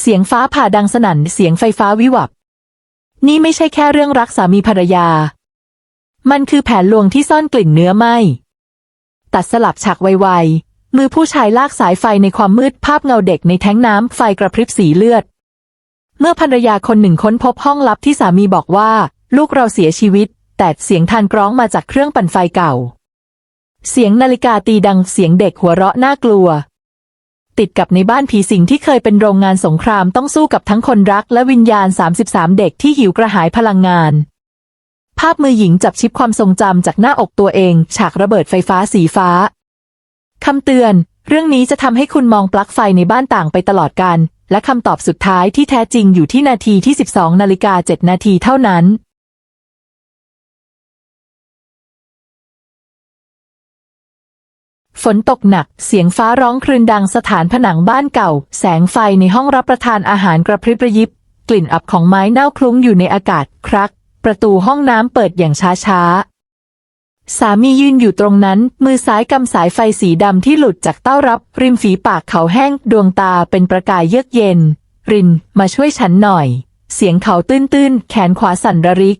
เสียงฟ้าผ่าดังสนั่นเสียงไฟฟ้าวิวับ นี่ไม่ใช่แค่เรื่องรักสามีภรรยา มันคือแผนลวงที่ซ่อนกลิ่นเนื้อไหมตัดสลับฉากไวๆ มือผู้ชายลากสายไฟในความมืดภาพเงาเด็กในแท้งน้ำไฟกระพริบสีเลือด เมื่อภรรยาคนหนึ่งค้นพบห้องลับที่สามีบอกว่า ลูกเราเสียชีวิต แต่เสียงทานกร้องมาจากเครื่องปั่นไฟเก่า เสียงนาฬิกาตีดังเสียงเด็กหัวเราะน่ากลัว ติดกับในบ้านผีสิงที่เคยเป็นโรงงานสงครามต้องสู้กับทั้งคนรักและวิญญาณ 33 เด็กที่หิวกระหายพลังงาน ภาพมือหญิงจับชิปความทรงจำจากหน้าอกตัวเอง ฉากระเบิดไฟฟ้าสีฟ้าคำเตือน เรื่องนี้จะทำให้คุณมองปลั๊กไฟในบ้านต่างไปตลอดกัน และคำตอบสุดท้ายที่แท้จริงอยู่ที่นาทีที่ 12 นาฬิกา 7 นาทีเท่านั้น ฝนตกหนัก เสียงฟ้าร้องครืนดังสถานผนังบ้านเก่า แสงไฟในห้องรับประทานอาหารกระพริบระยิบ กลิ่นอับของไม้เน่าคลุ้งอยู่ในอากาศครัก ประตูห้องน้ำเปิดอย่างช้าๆสามียืนอยู่ตรงนั้น มือซ้ายกำสายไฟสีดำที่หลุดจากเต้ารับ ริมฝีปากเขาแห้ง ดวงตาเป็นประกายเยือกเย็น ริน มาช่วยฉันหน่อย เสียงเขาตื้นๆ แขนขวาสั่นระริก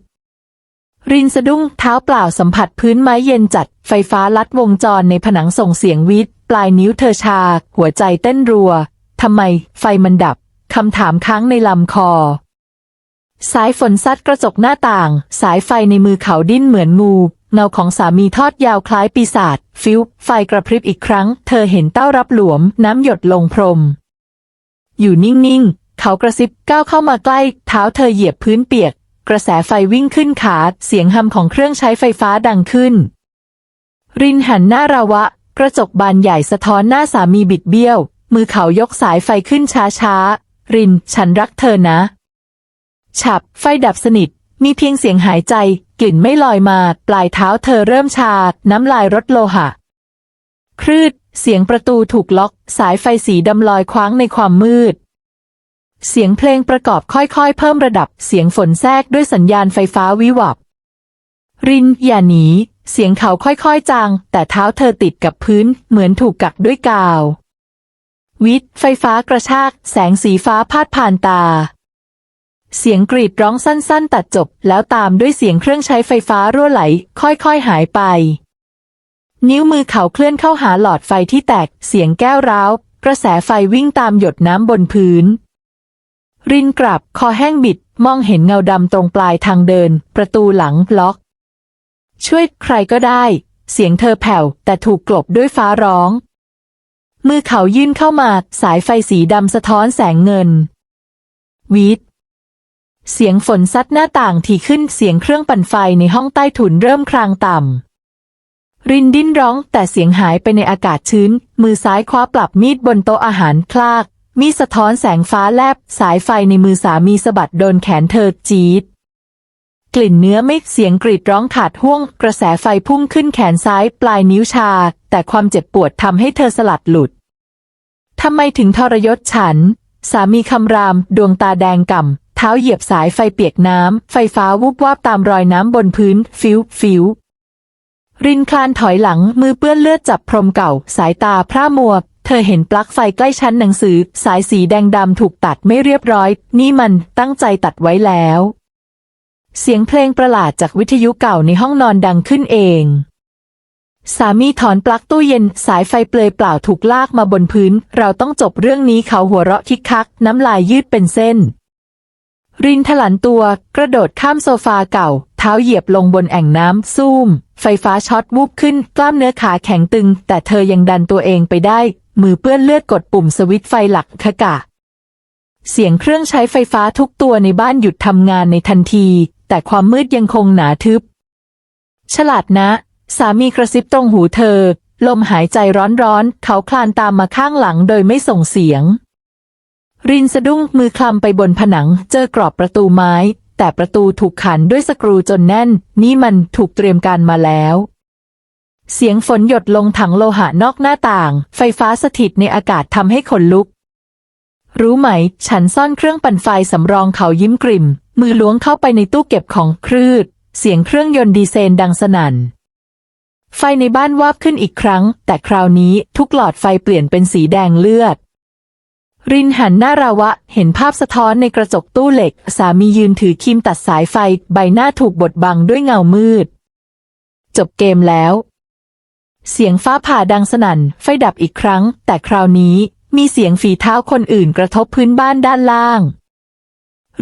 รินสะดุ้งเท้าเปล่าสัมผัสพื้นไม้เย็นจัด ไฟฟ้าลัดวงจรในผนังส่งเสียงวิทย์ปลายนิ้วเธอชา หัวใจเต้นรัว ทำไมไฟมันดับ คำถามค้างในลำคอ สายฝนซัดกระจกหน้าต่าง สายไฟในมือเขาดิ้นเหมือนงูเงาของสามีทอดยาวคล้ายปีศาจฟิวไฟกระพริบอีกครั้ง เธอเห็นเต้ารับหลวม น้ำหยดลงพรม อยู่นิ่ง ๆ เขากระซิบก้าวเข้ามาใกล้ เท้าเธอเหยียบพื้นเปียก กระแสไฟวิ่งขึ้นขาเสียงฮัมของเครื่องใช้ไฟฟ้าดังขึ้น รินหันหน้าระวะ กระจกบานใหญ่สะท้อนหน้าสามีบิดเบี้ยว มือเขายกสายไฟขึ้นช้าๆ ริน ฉันรักเธอนะ ฉับ ไฟดับสนิท มีเพียงเสียงหายใจ กลิ่นไม่ลอยมา ปลายเท้าเธอเริ่มชา น้ำลายรดโลหะครืด เสียงประตูถูกล็อก สายไฟสีดำลอยคว้างในความมืด เสียงเพลงประกอบค่อยๆ เพิ่มระดับเสียงฝนแทรกด้วยสัญญาณไฟฟ้าวิวับ ริน อย่าหนี เสียงเขาค่อยๆจาง แต่เท้าเธอติดกับพื้น เหมือนถูกกักด้วยกาว วิทย์ไฟฟ้ากระชาก แสงสีฟ้าพาดผ่านตา เสียงกรีดร้องสั้นๆ ตัดจบ แล้วตามด้วยเสียงเครื่องใช้ไฟฟ้ารั่วไหล ค่อยๆหายไป นิ้วมือเขาเคลื่อนเข้าหาหลอดไฟที่แตก เสียงแก้วร้าว กระแสไฟวิ่งตามหยดน้ำบนพื้น รินกลับคอแห้งบิดมองเห็นเงาดำตรงปลายทางเดิน ประตูหลังล็อก ช่วยใครก็ได้ เสียงเธอแผ่ว แต่ถูกกลบด้วยฟ้าร้อง มือเขายื่นเข้ามา สายไฟสีดำสะท้อนแสงเงินวิทเสียงฝนซัดหน้าต่างถี่ขึ้นเสียงเครื่องปั่นไฟในห้องใต้ถุนเริ่มครางต่ำ รินดิ้นร้องแต่เสียงหายไปในอากาศชื้น มือซ้ายคว้าปรับมีดบนโต๊ะอาหารคลาก มีสะท้อนแสงฟ้าแลบ สายไฟในมือสามีสะบัดโดนแขนเธอจี๊ดกลิ่นเนื้อไม่เสียงกรีดร้องขาดห่วง กระแสไฟพุ่งขึ้นแขนซ้ายปลายนิ้วชา แต่ความเจ็บปวดทำให้เธอสลัดหลุดทำไมถึงทรยศฉัน สามีคำราม ดวงตาแดงก่ำเท้าเหยียบสายไฟเปียกน้ำ ไฟฟ้าวุบวาบตามรอยน้ำบนพื้น ฟิวฟิวรินคลานถอยหลังมือเปื้อนเลือดจับพรมเก่า สายตาพร่ามัว เธอเห็นปลั๊กไฟใกล้ชั้นหนังสือ สายสีแดงดำถูกตัดไม่เรียบร้อย นี่มันตั้งใจตัดไว้แล้ว เสียงเพลงประหลาดจากวิทยุเก่าในห้องนอนดังขึ้นเอง สามีถอนปลั๊กตู้เย็น สายไฟเปลยเปล่าถูกลากมาบนพื้น เราต้องจบเรื่องนี้เขาหัวเราะคิกคัก น้ำลายยืดเป็นเส้น รินถลันตัว กระโดดข้ามโซฟาเก่า เท้าเหยียบลงบนแอ่งน้ำซูมไฟฟ้าช็อตวูบขึ้น กล้ามเนื้อขาแข็งตึง แต่เธอยังดันตัวเองไปได้ มือเปื้อนเลือดกดปุ่มสวิตช์ไฟหลักขกะ เสียงเครื่องใช้ไฟฟ้าทุกตัวในบ้านหยุดทำงานในทันที แต่ความมืดยังคงหนาทึบ ฉลาดนะ สามีกระซิบตรงหูเธอ ลมหายใจร้อนๆ เขาคลานตามมาข้างหลังโดยไม่ส่งเสียง รินสะดุ้งมือคลำไปบนผนังเจอกรอบประตูไม้ แต่ประตูถูกขันด้วยสกรูจนแน่น นี่มันถูกเตรียมการมาแล้ว เสียงฝนหยดลงถังโลหะนอกหน้าต่าง ไฟฟ้าสถิตในอากาศทำให้ขนลุก รู้ไหม ฉันซ่อนเครื่องปั่นไฟสำรองเขายิ้มกริ่ม มือล้วงเข้าไปในตู้เก็บของครืด เสียงเครื่องยนต์ดีเซลดังสนั่น ไฟในบ้านวาบขึ้นอีกครั้ง แต่คราวนี้ทุกหลอดไฟเปลี่ยนเป็นสีแดงเลือด รินหันหน้าราวะ เห็นภาพสะท้อนในกระจกตู้เหล็ก สามียืนถือครีมตัดสายไฟ ใบหน้าถูกบดบังด้วยเงามืด จบเกมแล้ว เสียงฟ้าผ่าดังสนั่น ไฟดับอีกครั้ง แต่คราวนี้มีเสียงฝีเท้าคนอื่นกระทบพื้นบ้านด้านล่าง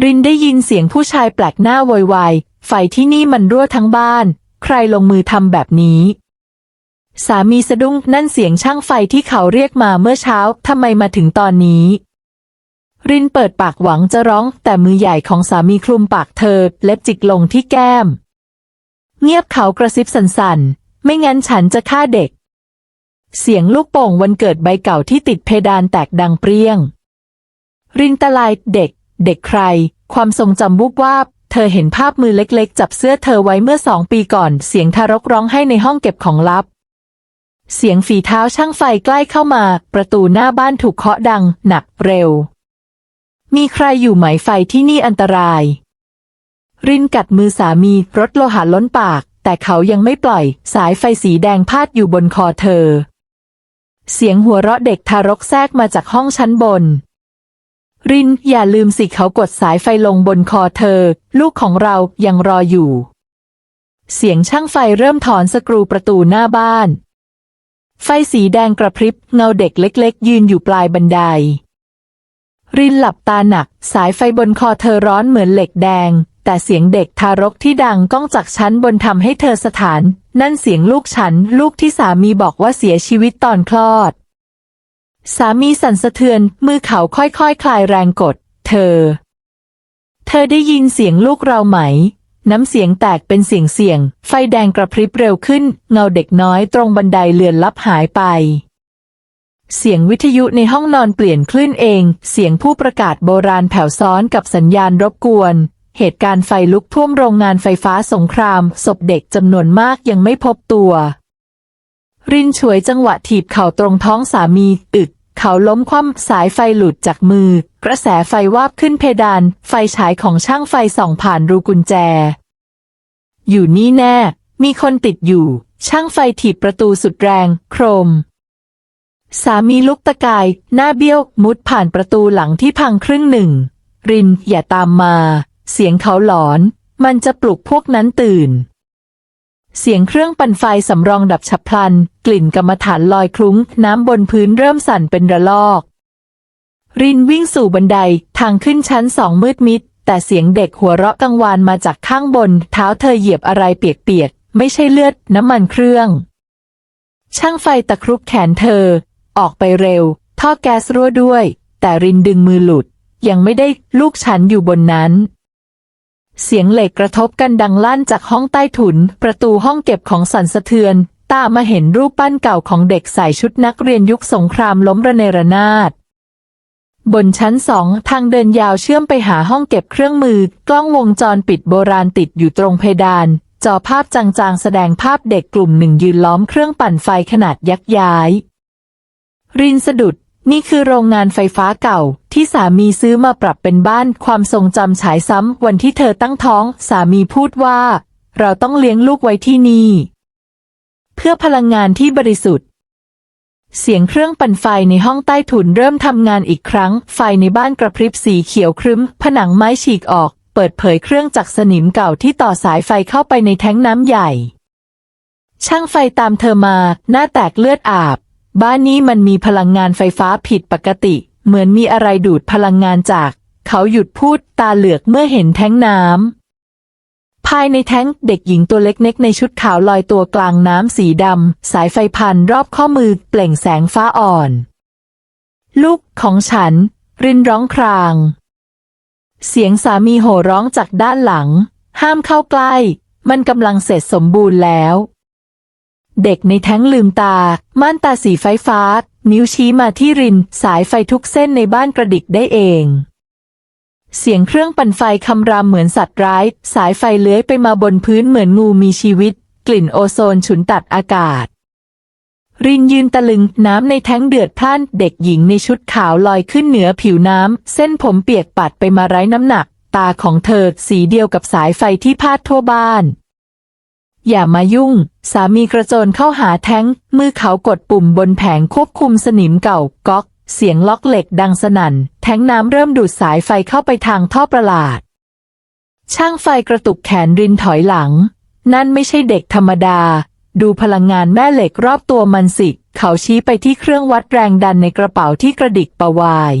รินได้ยินเสียงผู้ชายแปลกหน้าโวยวายไฟที่นี่มันรั่วทั้งบ้าน ใครลงมือทำแบบนี้ สามีสะดุ้งนั่นเสียงช่างไฟที่เขาเรียกมาเมื่อเช้าทำไมมาถึงตอนนี้ รินเปิดปากหวังจะร้องแต่มือใหญ่ของสามีคลุมปากเธอ เล็บจิกลงที่แก้ม เงียบเขากระซิบสั่นๆ ไม่งั้นฉันจะฆ่าเด็ก เสียงลูกโป่งวันเกิดใบเก่าที่ติดเพดานแตกดังเปรี้ยง รินตะลายเด็ก เด็กใคร ความทรงจำวุบวาบ เธอเห็นภาพมือเล็กๆ จับเสื้อเธอไว้เมื่อสองปีก่อน เสียงทารกร้องให้ในห้องเก็บของลับ เสียงฝีเท้าช่างไฟใกล้เข้ามา ประตูหน้าบ้านถูกเคาะดัง หนักเร็ว มีใครอยู่ไหมไฟที่นี่อันตราย รินกัดมือสามีรถโลหะล้นปาก แต่เขายังไม่ปล่อย สายไฟสีแดงพาดอยู่บนคอเธอ เสียงหัวเราะเด็กทารกแทรกมาจากห้องชั้นบน ริน อย่าลืมสิเขากดสายไฟลงบนคอเธอ ลูกของเรายังรออยู่ เสียงช่างไฟเริ่มถอนสกรูประตูหน้าบ้าน ไฟสีแดงกระพริบเงาเด็กเล็ก ๆ ยืนอยู่ปลายบันไดรินหลับตาหนัก สายไฟบนคอเธอร้อนเหมือนเหล็กแดง แต่เสียงเด็กทารกที่ดังก้องจากชั้นบนทำให้เธอสถาน นั่นเสียงลูกฉัน ลูกที่สามีบอกว่าเสียชีวิตตอนคลอด สามีสั่นสะเทือน มือเขาค่อยๆคคลายแรงกด เธอ เธอได้ยินเสียงลูกเราไหม น้ำเสียงแตกเป็นเสียงเสียง ไฟแดงกระพริบเร็วขึ้น เงาเด็กน้อยตรงบันไดเลือนลับหายไป เสียงวิทยุในห้องนอนเปลี่ยนคลื่นเอง เสียงผู้ประกาศโบราณแผ่วซ้อนกับสัญญาณรบกวน เหตุการณ์ไฟลุกท่วมโรงงานไฟฟ้าสงคราม ศพเด็กจำนวนมากยังไม่พบตัว รินฉวยจังหวะถีบเข่าตรงท้องสามี อึดเขาล้มคว่ำสายไฟหลุดจากมือ กระแสไฟวาบขึ้นเพดาน ไฟฉายของช่างไฟส่องผ่านรูกุญแจ อยู่นี่แน่ มีคนติดอยู่ ช่างไฟถีบประตูสุดแรง โครมสามีลุกตะกาย หน้าเบี้ยว มุดผ่านประตูหลังที่พังครึ่งหนึ่ง ริน อย่าตามมา เสียงเขาหลอน มันจะปลุกพวกนั้นตื่น เสียงเครื่องปั่นไฟสำรองดับฉับพลัน กลิ่นกรรมฐานลอยคลุ้ง น้ำบนพื้นเริ่มสั่นเป็นระลอก รินวิ่งสู่บันไดทางขึ้นชั้นสองมืดมิด แต่เสียงเด็กหัวเราะกังวานมาจากข้างบน เท้าเธอเหยียบอะไรเปียกๆ ไม่ใช่เลือด น้ำมันเครื่อง ช่างไฟตะครุบแขนเธอ ออกไปเร็ว ท่อแก๊สรั่วด้วย แต่รินดึงมือหลุด ยังไม่ได้ลูกฉันอยู่บนนั้น เสียงเหล็กกระทบกันดังลั่นจากห้องใต้ถุน ประตูห้องเก็บของสันสะเทือน ตามาเห็นรูปปั้นเก่าของเด็กใส่ชุดนักเรียนยุคสงครามล้มระเนระนาด บนชั้นสองทางเดินยาวเชื่อมไปหาห้องเก็บเครื่องมือ กล้องวงจรปิดโบราณติดอยู่ตรงเพดาน จอภาพจางๆ แสดงภาพเด็กกลุ่มหนึ่งยืนล้อมเครื่องปั่นไฟขนาดยักษ์ย้าย รินสะดุด นี่คือโรงงานไฟฟ้าเก่า ที่สามีซื้อมาปรับเป็นบ้านความทรงจำฉายซ้ำวันที่เธอตั้งท้อง สามีพูดว่า เราต้องเลี้ยงลูกไว้ที่นี่ เพื่อพลังงานที่บริสุทธิ์ เสียงเครื่องปั่นไฟในห้องใต้ถุนเริ่มทำงานอีกครั้ง ไฟในบ้านกระพริบสีเขียวครึ้ม ผนังไม้ฉีกออก เปิดเผยเครื่องจักรสนิมเก่าที่ต่อสายไฟเข้าไปในแท้งน้ำใหญ่ ช่างไฟตามเธอมา หน้าแตกเลือดอาบ บ้านนี้มันมีพลังงานไฟฟ้าผิดปกติ เหมือนมีอะไรดูดพลังงานจาก เขาหยุดพูดตาเหลือกเมื่อเห็นแท้งน้ำ ภายในแท้งเด็กหญิงตัวเล็กๆในชุดขาวลอยตัวกลางน้ำสีดำ สายไฟพันรอบข้อมือเปล่งแสงฟ้าอ่อน ลูกของฉัน รินร้องคราง เสียงสามีโห่ร้องจากด้านหลัง ห้ามเข้าใกล้ มันกำลังเสร็จสมบูรณ์แล้ว เด็กในแท้งลืมตา ม่านตาสีไฟฟ้า นิ้วชี้มาที่รินสายไฟทุกเส้นในบ้านกระดิกได้เอง เสียงเครื่องปั่นไฟคำรามเหมือนสัตว์ร้าย สายไฟเลื้อยไปมาบนพื้นเหมือนงูมีชีวิต กลิ่นโอโซนฉุนตัดอากาศ รินยืนตะลึงน้ำในแท้งเดือดพล่าน เด็กหญิงในชุดขาวลอยขึ้นเหนือผิวน้ำ เส้นผมเปียกปัดไปมาไร้น้ำหนัก ตาของเธอสีเดียวกับสายไฟที่พาดทั่วบ้าน อย่ามายุ่ง สามีกระโจนเข้าหาแท้ง มือเขากดปุ่มบนแผงควบคุมสนิมเก่าก๊อก เสียงล็อกเหล็กดังสนั่น แท้งน้ำเริ่มดูดสายไฟเข้าไปทางท่อประหลาด ช่างไฟกระตุกแขนรินถอยหลัง นั่นไม่ใช่เด็กธรรมดา ดูพลังงานแม่เหล็กรอบตัวมันสิ เขาชี้ไปที่เครื่องวัดแรงดันในกระเป๋าที่กระดิกประวาย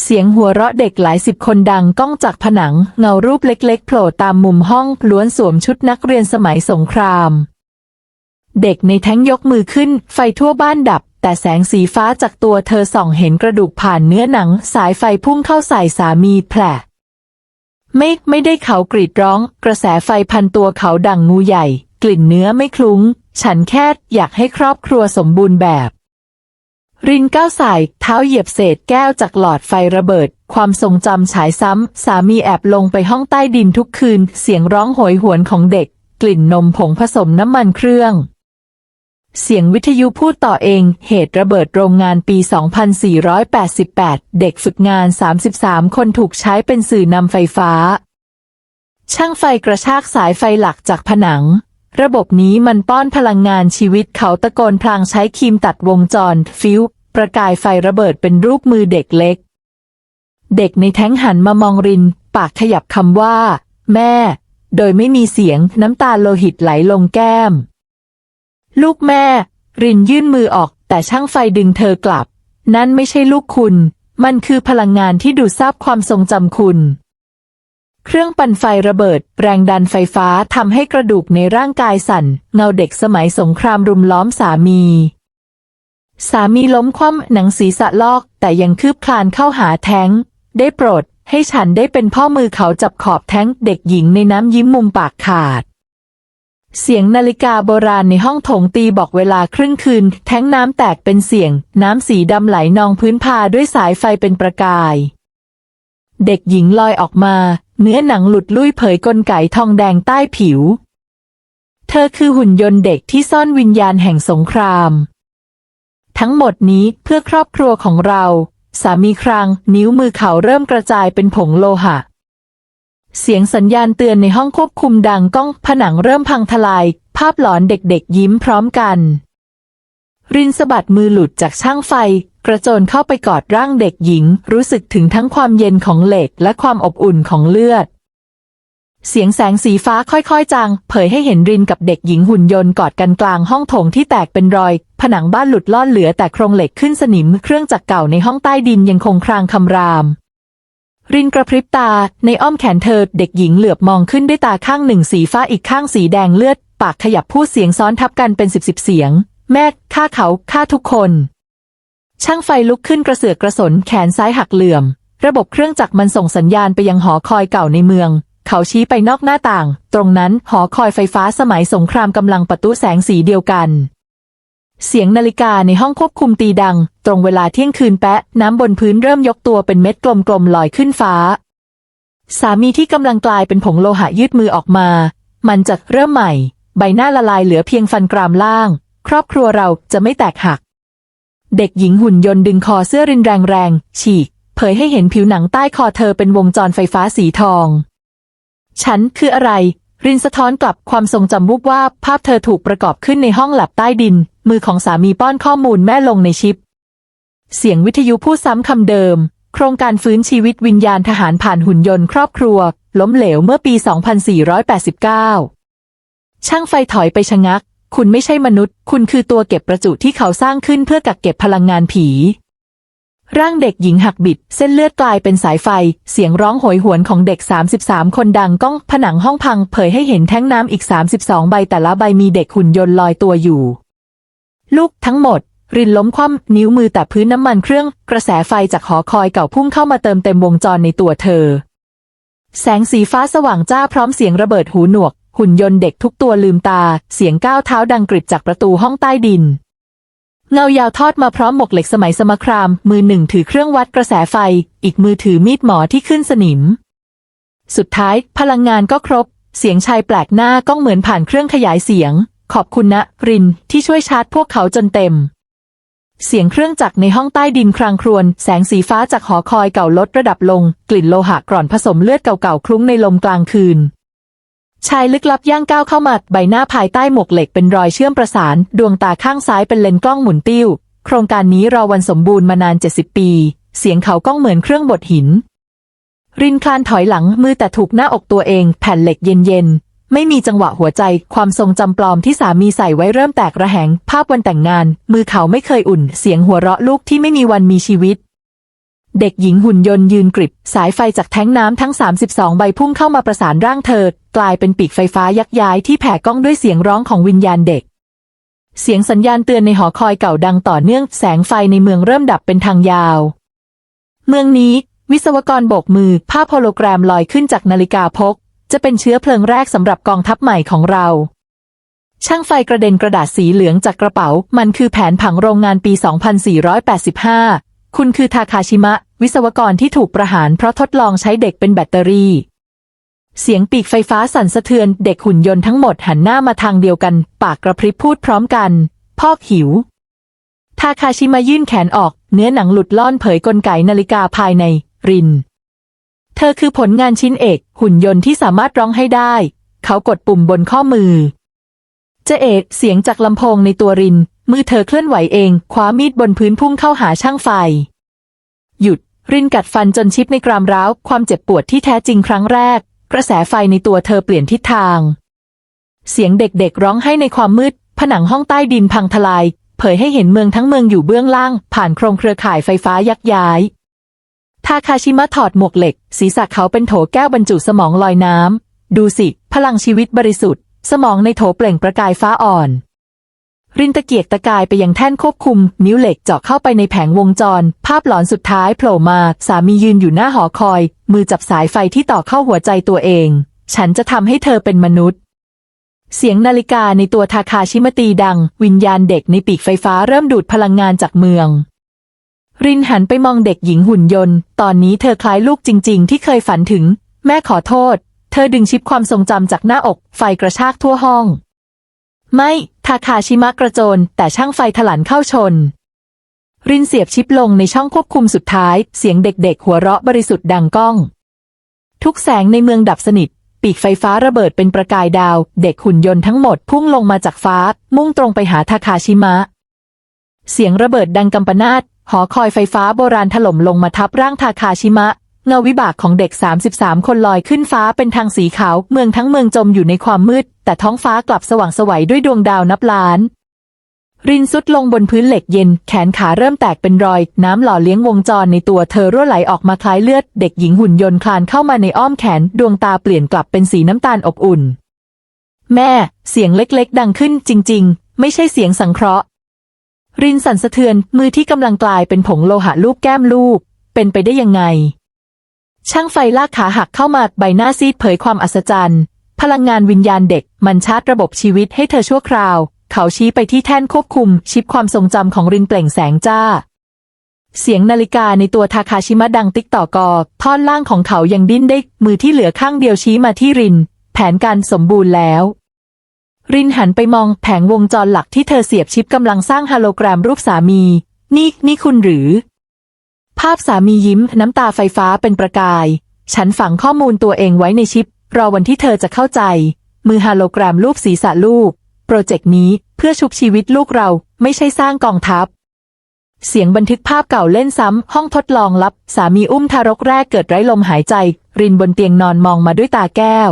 เสียงหัวเราะเด็กหลายสิบคนดังก้องจากผนังเงารูปเล็กๆโผล่ตามมุมห้องล้วนสวมชุดนักเรียนสมัยสงคราม เด็กในแท้งยกมือขึ้น ไฟทั่วบ้านดับ แต่แสงสีฟ้าจากตัวเธอส่องเห็นกระดูกผ่านเนื้อหนัง สายไฟพุ่งเข้าใส่สามีแผลไม่ไม่ได้เขากรีดร้อง กระแสไฟพันตัวเขาดังงูใหญ่ กลิ่นเนื้อไม่คลุ้ง ฉันแค่อยากให้ครอบครัวสมบูรณ์แบบ รินก้าวสายเท้าเหยียบเศษแก้วจากหลอดไฟระเบิด ความทรงจำฉายซ้ำ สามีแอบลงไปห้องใต้ดินทุกคืน เสียงร้องโหยหวนของเด็ก กลิ่นนมผงผสมน้ำมันเครื่อง เสียงวิทยุพูดต่อเอง เหตุระเบิดโรงงานปี 2488 เด็กฝึกงาน 33 คนถูกใช้เป็นสื่อนำไฟฟ้า ช่างไฟกระชากสายไฟหลักจากผนัง ระบบนี้มันป้อนพลังงานชีวิตเขาตะโกนพลางใช้ครีมตัดวงจร ฟิวประกายไฟระเบิดเป็นรูปมือเด็กเล็ก เด็กในแท้งหันมามองริน ปากขยับคำว่า แม่ โดยไม่มีเสียงน้ำตาโลหิตไหลลงแก้ม ลูกแม่ รินยื่นมือออก แต่ช่างไฟดึงเธอกลับ นั่นไม่ใช่ลูกคุณ มันคือพลังงานที่ดูดซับความทรงจำคุณ เครื่องปั่นไฟระเบิด แรงดันไฟฟ้าทำให้กระดูกในร่างกายสั่น เงาเด็กสมัยสงครามรุมล้อมสามี สามีล้มคว่ำหนังศีรษะลอก แต่ยังคืบคลานเข้าหาแท้ง ได้โปรด ให้ฉันได้เป็นพ่อมือเขาจับขอบแท้งเด็กหญิงในน้ำยิ้มมุมปากขาด เสียงนาฬิกาโบราณในห้องโถงตีบอกเวลาครึ่งคืน แท้งน้ำแตกเป็นเสียง น้ำสีดำไหลนองพื้นพาด้วยสายไฟเป็นประกายเด็กหญิงลอยออกมา เนื้อหนังหลุดลุ่ยเผยกลไกทองแดงใต้ผิว เธอคือหุ่นยนต์เด็กที่ซ่อนวิญญาณแห่งสงคราม ทั้งหมดนี้เพื่อครอบครัวของเรา สามีครางนิ้วมือเขาเริ่มกระจายเป็นผงโลหะ เสียงสัญญาณเตือนในห้องควบคุมดังก้องผนังเริ่มพังทลาย ภาพหลอนเด็กๆยิ้มพร้อมกัน รินสะบัดมือหลุดจากช่างไฟ กระโจนเข้าไปกอดร่างเด็กหญิง รู้สึกถึงทั้งความเย็นของเหล็กและความอบอุ่นของเลือด เสียงแสงสีฟ้าค่อยๆจางเผยให้เห็นรินกับเด็กหญิงหุ่นยนต์กอดกันกลางห้องโถงที่แตกเป็นรอย ผนังบ้านหลุดล่อนเหลือแต่โครงเหล็กขึ้นสนิม เครื่องจักรเก่าในห้องใต้ดินยังคงครางคำรามรินกระพริบตา ในอ้อมแขนเธอเด็กหญิงเหลือบมองขึ้นด้วยตาข้างหนึ่งสีฟ้าอีกข้างสีแดงเลือด ปากขยับพูดเสียงซ้อนทับกันเป็นสิบสิบเสียง แม่ฆ่าเขาฆ่าทุกคน ช่างไฟลุกขึ้นกระเสือกกระสนแขนซ้ายหักเหลื่อม ระบบเครื่องจักรมันส่งสัญญาณไปยังหอคอยเก่าในเมือง เขาชี้ไปนอกหน้าต่าง ตรงนั้นหอคอยไฟฟ้าสมัยสงครามกำลังประตุแสงสีเดียวกัน เสียงนาฬิกาในห้องควบคุมตีดัง ตรงเวลาเที่ยงคืนแปะน้ำบนพื้นเริ่มยกตัวเป็นเม็ดกลมๆลอยขึ้นฟ้า สามีที่กำลังกลายเป็นผงโลหะยืดมือออกมา มันจะเริ่มใหม่ ใบหน้าละลายเหลือเพียงฟันกรามล่าง ครอบครัวเราจะไม่แตกหัก เด็กหญิงหุ่นยนต์ดึงคอเสื้อรินแรงๆฉีก เผยให้เห็นผิวหนังใต้คอเธอเป็นวงจรไฟฟ้าสีทอง ฉันคืออะไร รินสะท้อนกลับความทรงจำวุบว่าบภาพเธอถูกประกอบขึ้นในห้องหลับใต้ดิน มือของสามีป้อนข้อมูลแม่ลงในชิป เสียงวิทยุพูดซ้ำคำเดิม โครงการฟื้นชีวิตวิญญาณทหารผ่านหุ่นยนต์ครอบครัว ล้มเหลวเมื่อปี 2489 ช่างไฟถอยไปชะงัก คุณไม่ใช่มนุษย์ คุณคือตัวเก็บประจุที่เขาสร้างขึ้นเพื่อกักเก็บพลังงานผี ร่างเด็กหญิงหักบิด เส้นเลือดกลายเป็นสายไฟ เสียงร้องโหยหวนของเด็ก 33 คนดังก้องผนังห้องพัง เผยให้เห็นแท้งน้ำอีก 32 ใบแต่ละใบมีเด็กหุ่นยนต์ลอยตัวอยู่ ลูกทั้งหมด รินล้มคว่ำนิ้วมือแต่พื้นน้ำมันเครื่อง กระแสไฟจากหอคอยเก่าพุ่งเข้ามาเติมเต็มวงจรในตัวเธอแสงสีฟ้าสว่างจ้าพร้อมเสียงระเบิดหูหนวก หุ่นยนต์เด็กทุกตัวลืมตา เสียงก้าวเท้าดังกริบจากประตูห้องใต้ดิน เงายาวทอดมาพร้อมหมวกเหล็กสมัยสมคราม มือหนึ่งถือเครื่องวัดกระแสไฟ อีกมือถือมีดหมอที่ขึ้นสนิม สุดท้ายพลังงานก็ครบ เสียงชายแปลกหน้าก้องเหมือนผ่านเครื่องขยายเสียง ขอบคุณนะรินที่ช่วยชาร์จพวกเขาจนเต็ม เสียงเครื่องจักรในห้องใต้ดินครางครวญแสงสีฟ้าจากหอคอยเก่าลดระดับลง กลิ่นโลหะกร่อนผสมเลือดเก่าๆคลุ้งในลมกลางคืน ชายลึกลับย่างก้าวเข้ามาใบหน้าภายใต้หมวกเหล็กเป็นรอยเชื่อมประสาน ดวงตาข้างซ้ายเป็นเลนส์กล้องหมุนติ้ว โครงการนี้รอวันสมบูรณ์มานาน 70 ปี เสียงเขาก้องเหมือนเครื่องบดหิน รินคลานถอยหลังมือแต่ถูกหน้าอกตัวเอง แผ่นเหล็กเย็นๆ ไม่มีจังหวะหัวใจ ความทรงจำปลอมที่สามีใส่ไว้เริ่มแตกระแหง ภาพวันแต่งงาน มือเขาไม่เคยอุ่น เสียงหัวเราะลูกที่ไม่มีวันมีชีวิต เด็กหญิงหุ่นยนต์ยืนกริบ สายไฟจากแท้งน้ำทั้ง 32 ใบพุ่งเข้ามาประสานร่างเธอ กลายเป็นปีกไฟฟ้ายักย้ายที่แผ่กล้องด้วยเสียงร้องของวิญญาณเด็ก เสียงสัญญาณเตือนในหอคอยเก่าดังต่อเนื่อง แสงไฟในเมืองเริ่มดับเป็นทางยาว เมืองนี้ วิศวกรโบกมือ ภาพโฮโลแกรมลอยขึ้นจากนาฬิกาพก จะเป็นเชื้อเพลิงแรกสำหรับกองทัพใหม่ของเรา ช่างไฟกระเด็นกระดาษสีเหลืองจากกระเป๋า มันคือแผนผังโรงงานปี 2485 คุณคือทาคาชิมะ วิศวกรที่ถูกประหารเพราะทดลองใช้เด็กเป็นแบตเตอรี่ เสียงปีกไฟฟ้าสั่นสะเทือนเด็กหุ่นยนต์ทั้งหมดหันหน้ามาทางเดียวกัน ปากกระพริบพูดพร้อมกัน พอกหิว ทาคาชิมายื่นแขนออก เนื้อหนังหลุดล่อนเผยกลไกนาฬิกาภายใน ริน เธอคือผลงานชิ้นเอก หุ่นยนต์ที่สามารถร้องให้ได้ เขากดปุ่มบนข้อมือเจเอกเสียงจากลำโพงในตัวริน มือเธอเคลื่อนไหวเองคว้ามีดบนพื้นพุ่งเข้าหาช่างไฟ หยุด รินกัดฟันจนชิปในกรามร้าว ความเจ็บปวดที่แท้จริงครั้งแรก กระแสไฟในตัวเธอเปลี่ยนทิศทาง เสียงเด็กๆร้องให้ในความมืด ผนังห้องใต้ดินพังทลาย เผยให้เห็นเมืองทั้งเมืองอยู่เบื้องล่าง ผ่านโครงเครือข่ายไฟฟ้ายักย้ายทาคาชิมะถอดหมวกเหล็ก ศีรษะเขาเป็นโถแก้วบรรจุสมองลอยน้ำดูสิ พลังชีวิตบริสุทธิ์ สมองในโถเปล่งประกายฟ้าอ่อน รินตะเกียกตะกายไปยังแท่นควบคุม นิ้วเหล็กเจาะเข้าไปในแผงวงจร ภาพหลอนสุดท้ายโผล่มา สามียืนอยู่หน้าหอคอย มือจับสายไฟที่ต่อเข้าหัวใจตัวเอง ฉันจะทำให้เธอเป็นมนุษย์ เสียงนาฬิกาในตัวทาคาชิมตีดัง วิญญาณเด็กในปีกไฟฟ้าเริ่มดูดพลังงานจากเมือง รินหันไปมองเด็กหญิงหุ่นยนต์ ตอนนี้เธอคล้ายลูกจริง ๆ ที่เคยฝันถึง แม่ขอโทษ เธอดึงชิปความทรงจำจากหน้าอก ไฟกระชากทั่วห้อง ไม่ ทาคาชิมะกระโจน แต่ช่างไฟถลันเข้าชน รินเสียบชิปลงในช่องควบคุมสุดท้าย เสียงเด็กๆ หัวเราะบริสุทธิ์ดังก้อง ทุกแสงในเมืองดับสนิท ปีกไฟฟ้าระเบิดเป็นประกายดาว เด็กหุ่นยนต์ทั้งหมดพุ่งลงมาจากฟ้า มุ่งตรงไปหาทาคาชิมะ เสียงระเบิดดังกำปนาตหอคอยไฟฟ้าโบราณถล่มลงมาทับร่างทาคาชิมะ เงาวิบากของเด็ก 33 คนลอยขึ้นฟ้าเป็นทางสีขาว เมืองทั้งเมืองจมอยู่ในความมืด แต่ท้องฟ้ากลับสว่างไสวัยด้วยดวงดาวนับล้าน รินซุดลงบนพื้นเหล็กเย็น แขนขาเริ่มแตกเป็นรอย น้ำหล่อเลี้ยงวงจรในตัวเธอรั่วไหลออกมาคล้ายเลือด เด็กหญิงหุ่นยนต์คลานเข้ามาในอ้อมแขน ดวงตาเปลี่ยนกลับเป็นสีน้ำตาลอบอุ่น แม่ เสียงเล็กๆ ดังขึ้นจริง ๆ ไม่ใช่เสียงสังเคราะห์ รินสั่นสะเทือน มือที่กำลังกลายเป็นผงโลหะลูบแก้มลูก เป็นไปได้ยังไง ช่างไฟลากขาหักเข้ามาใบหน้าซีดเผยความอัศจรรย์ พลังงานวิญญาณเด็กมันชาร์จระบบชีวิตให้เธอชั่วคราว เขาชี้ไปที่แท่นควบคุม ชิปความทรงจำของรินเปล่งแสงจ้า เสียงนาฬิกาในตัวทาคาชิมะดังติ๊กต่อกอท่อนล่างของเขายังดิ้นได้มือที่เหลือข้างเดียวชี้มาที่ริน แผนการสมบูรณ์แล้วรินหันไปมองแผงวงจรหลักที่เธอเสียบชิปกำลังสร้างฮาโลแกรมรูปสามี นี่นี่คุณหรือ ภาพสามียิ้มน้ำตาไฟฟ้าเป็นประกาย ฉันฝังข้อมูลตัวเองไว้ในชิป รอวันที่เธอจะเข้าใจ มือฮาโลแกรมรูปศีรษะลูก โปรเจกต์นี้เพื่อชุบชีวิตลูกเราไม่ใช่สร้างกองทัพ เสียงบันทึกภาพเก่าเล่นซ้ำ ห้องทดลองลับ สามีอุ้มทารกแรกเกิดไร้ลมหายใจ รินบนเตียงนอนมองมาด้วยตาแก้ว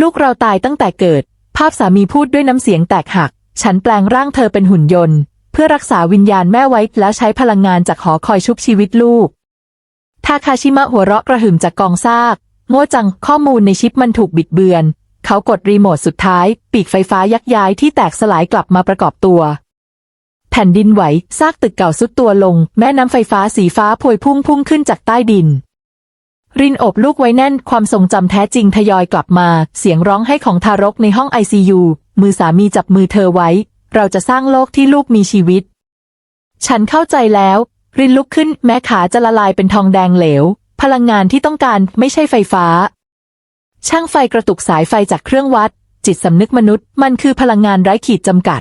ลูกเราตายตั้งแต่เกิด ภาพสามีพูดด้วยน้ำเสียงแตกหัก ฉันแปลงร่างเธอเป็นหุ่นยนต์ เพื่อรักษาวิญญาณแม่ไว้แล้วใช้พลังงานจากหอคอยชุบชีวิตลูก ทาคาชิมะหัวเราะกระหึ่มจากกองซาก โง่จังข้อมูลในชิปมันถูกบิดเบือน เขากดรีโมทสุดท้าย ปีกไฟฟ้ายักย้ายที่แตกสลายกลับมาประกอบตัว แผ่นดินไหวซากตึกเก่าสุดตัวลง แม่น้ำไฟฟ้าสีฟ้าพวยพุ่งพุ่งขึ้นจากใต้ดิน รินอบลูกไว้แน่นความทรงจำแท้จริงทยอยกลับมา เสียงร้องให้ของทารกในห้องไอซียูมือสามีจับมือเธอไว้ เราจะสร้างโลกที่ลูกมีชีวิต ฉันเข้าใจแล้ว รินลุกขึ้นแม้ขาจะละลายเป็นทองแดงเหลว พลังงานที่ต้องการไม่ใช่ไฟฟ้า ช่างไฟกระตุกสายไฟจากเครื่องวัด จิตสำนึกมนุษย์ มันคือพลังงานไร้ขีดจำกัด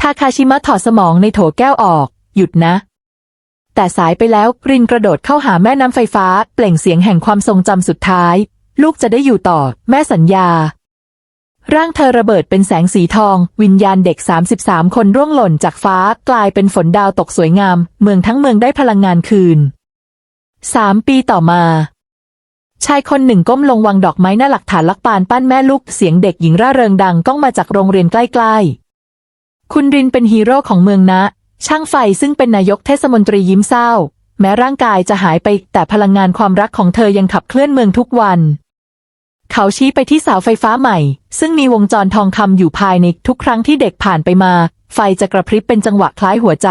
ทาคาชิมะถอดสมองในโถแก้วออก หยุดนะ แต่สายไปแล้วรินกระโดดเข้าหาแม่น้ำไฟฟ้า เปล่งเสียงแห่งความทรงจำสุดท้าย ลูกจะได้อยู่ต่อ แม่สัญญา ร่างเธอระเบิดเป็นแสงสีทอง วิญญาณเด็ก 33 คนร่วงหล่นจากฟ้ากลายเป็นฝนดาวตกสวยงาม เมืองทั้งเมืองได้พลังงานคืนสามปีต่อมาชายคนหนึ่งก้มลงวางดอกไม้หน้าหลักฐานลักปานปั้นแม่ลูกเสียงเด็กหญิงร่าเริงดังก้องมาจากโรงเรียนใกล้ๆ คุณรินเป็นฮีโร่ของเมืองนะ ช่างไฟซึ่งเป็นนายกเทศมนตรียิ้มเศร้า แม้ร่างกายจะหายไปแต่พลังงานความรักของเธอยังขับเคลื่อนเมืองทุกวัน เขาชี้ไปที่เสาไฟฟ้าใหม่ ซึ่งมีวงจรทองคำอยู่ภายในทุกครั้งที่เด็กผ่านไปมา ไฟจะกระพริบเป็นจังหวะคล้ายหัวใจ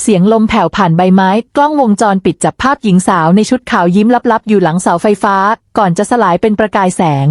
เสียงลมแผ่วผ่านใบไม้ กล้องวงจรปิดจับภาพหญิงสาวในชุดขาวยิ้มลับๆ อยู่หลังเสาไฟฟ้า ก่อนจะสลายเป็นประกายแสง